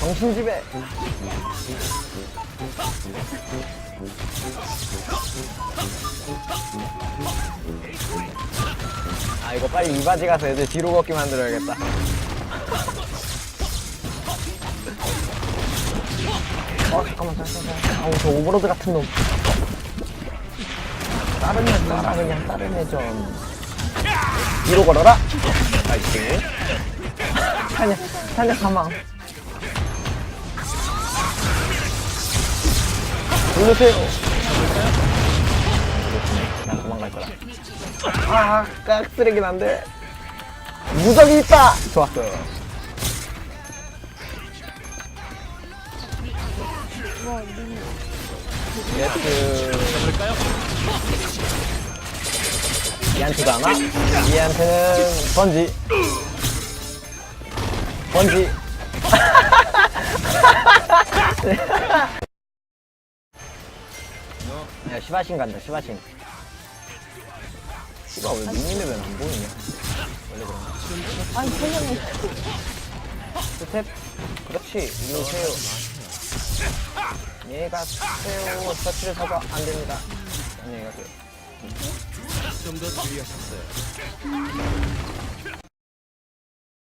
정신지배. 아 이거 빨리 이 바지 가서 애들 뒤로 걷게 만들어야겠다. 어 잠깐만 잠깐만 잠깐만. 아우 저 오버로드 같은 놈. 다른 애 따라 그냥 다른 애좀 뒤로 걸어라. 나이스 타냐 타냐 사망 돌려세요. 나 도망갈 거라 아 깍 쓰레기 난데 무적이 있다! 좋았어요. 예스 얘한테도 하나 얘한테는 번지. 번지. 야 시바신 간다 시바신. 시바 왜 미니맵은 안 보이냐? 원래 그런가 아니 세상에. 스텝. 그렇지 이리 오세요. 얘가 세요 서치를 서가 안 됩니다. 안녕히 가세요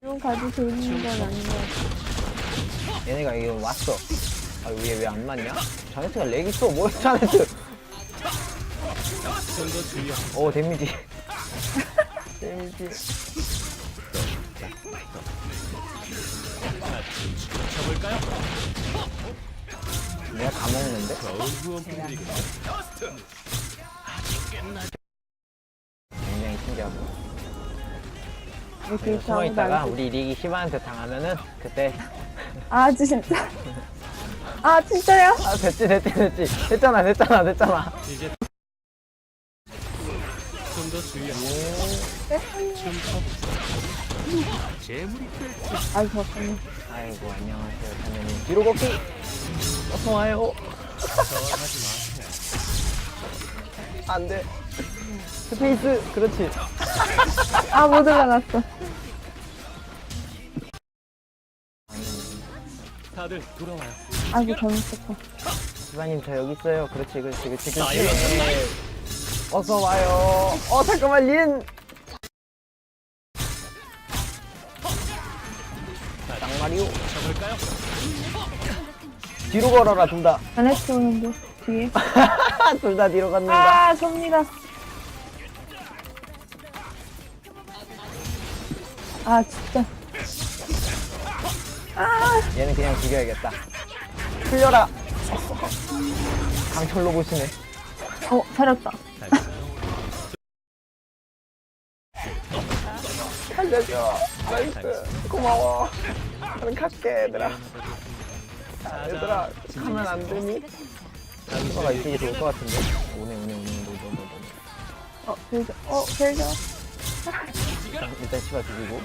이런 가지고 있는 건 아닌 것 같아. 얘네가 여기 왔어. 아얘왜안 맞냐? 자네트가 렉 있어 뭐야 자네트. 오 데미지. 데미지. 내가 다 먹는데? 굉장히 신기하고. 이렇게 숨어 있다가 안 우리 리기 시바한테 당하면은 그때 아 진짜. 아 진짜요? 아 됐지 됐지 됐지. 됐잖아 됐잖아 됐잖아. 아 잠깐만 아이고 안녕하세요 사장님 뒤로 걷기! 어서 와요. 안돼 스페이스 그렇지. 아 못 올라갔어. 다들 돌아와요. 아이고 잘못했다 시바님 저 여기 있어요. 그렇지 그렇지 그렇지 그렇지. 어서 와요. 어 잠깐만 린! 잡을까요? 뒤로 걸어라 둘다. 자네트 오는데 뒤에? 둘 다 뒤로 걷는다 아 접니다. 아 진짜. 얘는 그냥 죽여야겠다. 풀려라. 강철로 보시네. 어 살았다. 살려줘. 나이스. 고마워. 나는 갈게 얘들아. 자, 얘들아 가면 안 되니? 수바가 이쪽에 좋을 것 같은데? 오네 오네 오네 오네 오네 오네 어 벨저 어 벨저? 일단, 일단 시바 죽이고.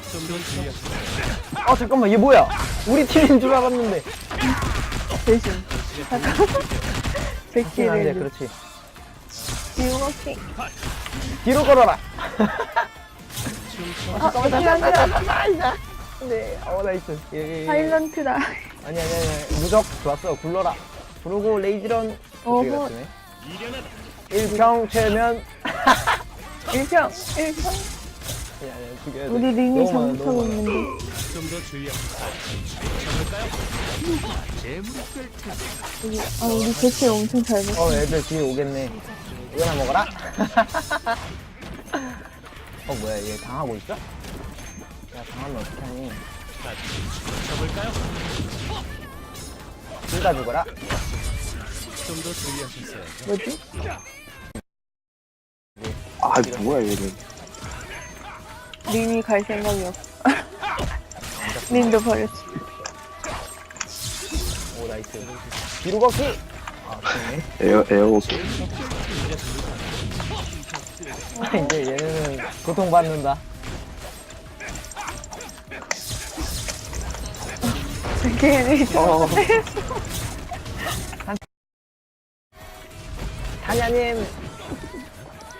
어 잠깐만 얘 뭐야? 우리 팀인 줄 알았는데. 대신. 잠깐만 안돼 100개를 그렇지. 뒤로 걸어라. 아 잠깐만 네어 나이스. 예, 예, 예. 사일런트다. 아니 아니 아니. 무적 좋았어. 굴러라 부르고 레이지런 어허. 어떻게 갔으네 미련하다. 일평 최면 1평 1평 아니 아니 죽여야 돼 우리 링이 너무 많아, 잘못하고 너무 많아. 있는데 좀더 될 텐데. 우리, 아 우리 대체 엄청 잘 먹어 어 애들 뒤에 오겠네 이거나 먹어라 어 뭐야 얘 당하고 있어? 야 당하면 어떡하니 잡을까요? 둘 다 죽어라. 좀더 주의하세요. 뭐지? 아 뭐야 얘는? 링이 갈 생각이 없어. 링도 버렸지. 오 나이스. 뒤로 걷기! 아 좋네 에어 에어오케이 아, 이제 얘네는 고통 받는다. 걔네 어 타냐님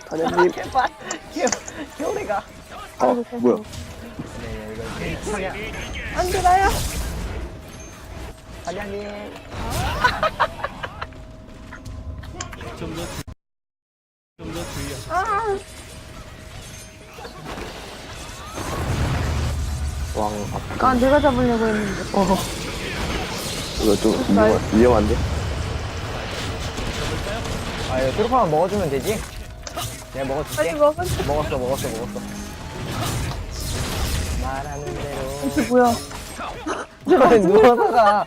사장님 개빨 개, 개오래가. 어 뭐야? 사냥 안돼 나야. 사냥님 좀더 좀더 주의하세요. 아. 왕 앞. 아, 내가 잡으려고 했는데. 어. 이거 좀 위험, 위험한데? 아 이거 트루파만 먹어주면 되지? 내가 먹어줄게 빨리 먹었어. 먹었어 먹었어 먹었어 말하는 대로 이게 뭐야? 저번에 누워서가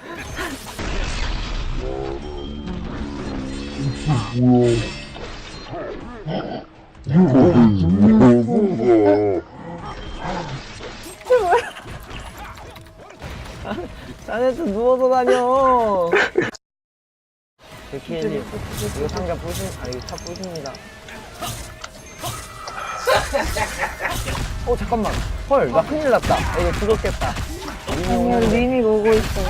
자네도 누워서 다녀 제 키님 이거 상자 부신 아 이거 차 부십니다. 어 잠깐만. 헐 나 큰일 났다. 아, 이거 죽었겠다. 아니야, 린이 오고 있어.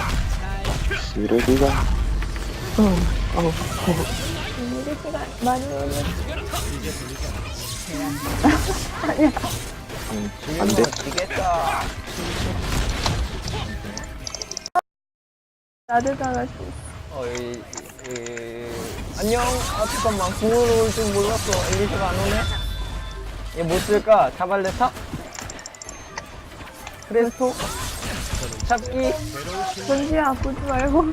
쓰레기가. 오늘 시간 많이 오네. 음, 안 돼. 지겠다. 나도 당할 수 있어. 어, 이, 이, 안녕. 아, 잠깐만. 궁으로 올 줄 몰랐어. 엘리스가 안 오네. 얘 뭐 쓸까? 자발레타? 크레스토? 잡기? 전지야, 아프지 말고.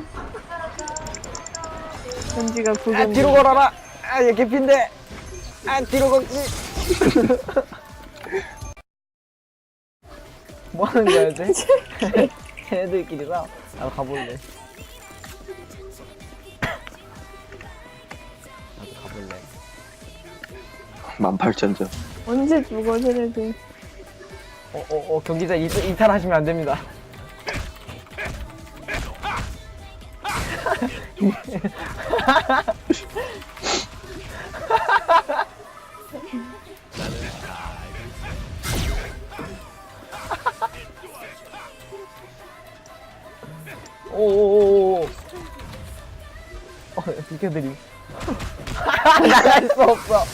전지가 아, 구경. 뒤로 걸어라! 아, 얘 개핀데! 아, 뒤로 걷기! 뭐 하는 거야, 쟤? 쟤네들끼리라. 나도 가볼래. 가볼래. 18,000점. 언제 죽어, 쟤네들. 어, 어, 어, 경기자 이, 이탈하시면 안 됩니다. 오오오오. 어, 비켜드림. 나갈 수 없어.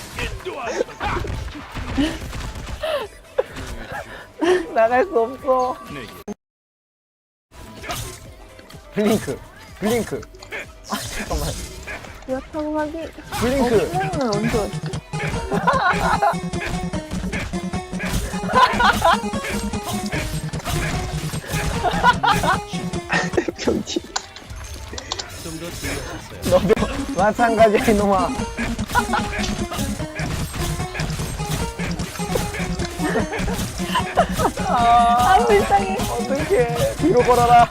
나갈 수 없어. 블링크, 블링크. 아 잠깐만, 그렇다고 하기. 어, 블링크. 수영은 언제 왔지? 경치. 좀더 주의하세요. 너도 마찬가지야 이놈아. 아, 아, 불쌍해. 어떡해. 뒤로 걸어라.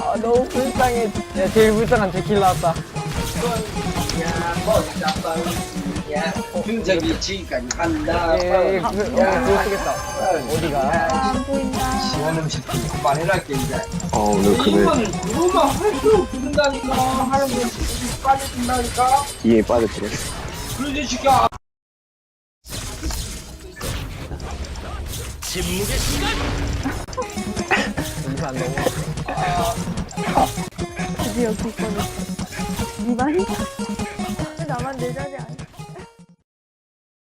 아, 너무 불쌍해. 야, 제일 불쌍한 제킬 나왔다. 저기 지금까지 간다. 예, 예, 그, 어, 그거 쓰겠다. 어디가? 아, 안 보인다. 시원한 새끼 그만해랄게 이제. 어, 오늘 금액 이건 그거만 할수 부른다니까 하는 거 빠져준다니까. 이에 빠져들었어. 그러지 시켜. 안 넘어. 드디어 기권했어. 니 말이? 나만 내 자리 안